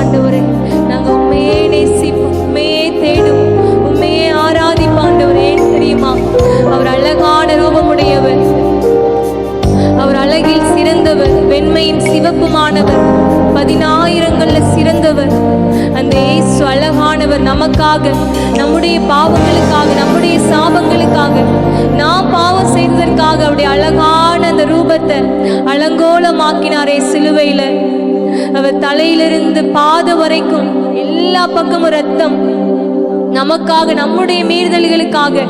ஆண்டவரே நாங்க உண்மையே நேசிப்போம் உண்மையே தேடும் உண்மையே ஆராதிப்போம் ஆண்டவரே. தெரியுமா? அவர் அழகான ரூபமுடையவர். அவர் அழகில் சிறந்தவர் வெண்மையின் சிவப்புமானவர். பதினாயிரங்கள்ல சிறந்தவர். அந்த இயேசு அழகானவர் நமக்காக நம்முடைய பாவங்களுக்காக நம்முடைய சாபங்களுக்காக நான் பாவம் செய்ததற்காக அவருடைய அழகான அந்த ரூபத்தை அலங்கோலமாக்கினாரே சிலுவையில். அவர் தலையிலிருந்து பாதம் வரைக்கும் எல்லா பக்கமும் ரத்தம் நமக்காக நம்முடைய மீறுதல்களுக்காக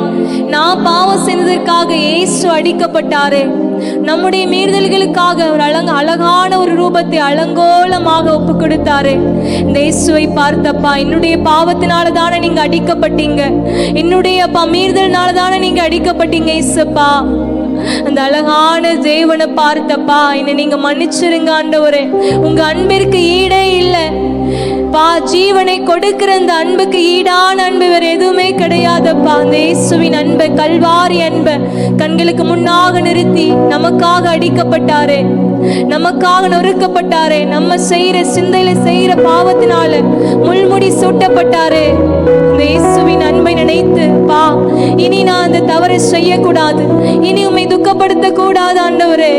நான் பாவம் செய்ததற்காக ஏசு அடிக்கப்பட்டாரே. நம்முடைய மீறுதல்களுக்காக அவர் கோபத்தை அலங்கோலமாக ஒப்பு கொடுத்தாரு இந்த இயேசுவை பார்த்தப்பா என்னுடைய பாவத்தினால தானே நீங்க அடிக்கப்பட்டீங்க? என்னுடைய அப்பா மீறுதல்னால தானே நீங்க அடிக்கப்பட்டீங்க இயேசுப்பா? அந்த அழகான தேவனை பார்த்தப்பா என்னை நீங்க மன்னிச்சிருங்க ஆண்டவரே. உங்க அன்பிற்கு ஏன் ஜீவனை கொடுக்கிற அந்த அன்புக்கு ஈடான அன்பு வேற எதுவுமே கிடையாதப்பா. அந்த இயேசுவின் அன்பை கல்வாரி அன்பை கண்களுக்கு முன்னாக நிறுத்தி நமக்காக அடிக்கப்பட்டாரே. நமக்காக நொறுக்கப்பட்டாரே. நம்ம செய்யற சிந்தையில செய்யற பாவத்தினால முள்முடி சூட்டப்பட்டாரே. இந்த இயேசுவின் அன்பை நினைத்து பா இனி நான் அந்த தவறை செய்யக்கூடாது. இனி உண்மை துக்கப்படுத்த கூடாது ஆண்டவரே.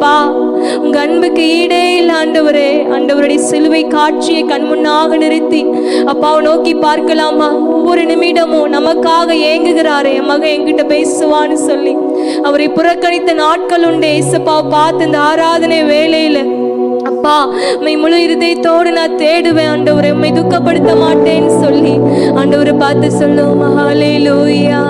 பா உங்க அன்புக்கு ஈடே இல்லை ஆண்டவரே. ஆண்டவருடைய சிலுவை காட்சியை கண் முன்னாக நிறுத்தி அப்பாவை நோக்கி பார்க்கலாமா? ஒவ்வொரு நிமிடமும் நமக்காக ஏங்குகிறாரே என் மகன் என்கிட்ட பேசுவான்னு சொல்லி. அவரை புறக்கணித்த நாட்கள் உண்டு ஏசப்பாவை பார்த்து இந்த ஆராதனை வேலையில அப்பா உம்மை முழு இருதயத்தோடு நான் தேடுவேன் ஆண்டவரை உம்மை துக்கப்படுத்த மாட்டேன்னு சொல்லி ஆண்டவரை பார்த்து சொல்லுவோம் ஹalleluya.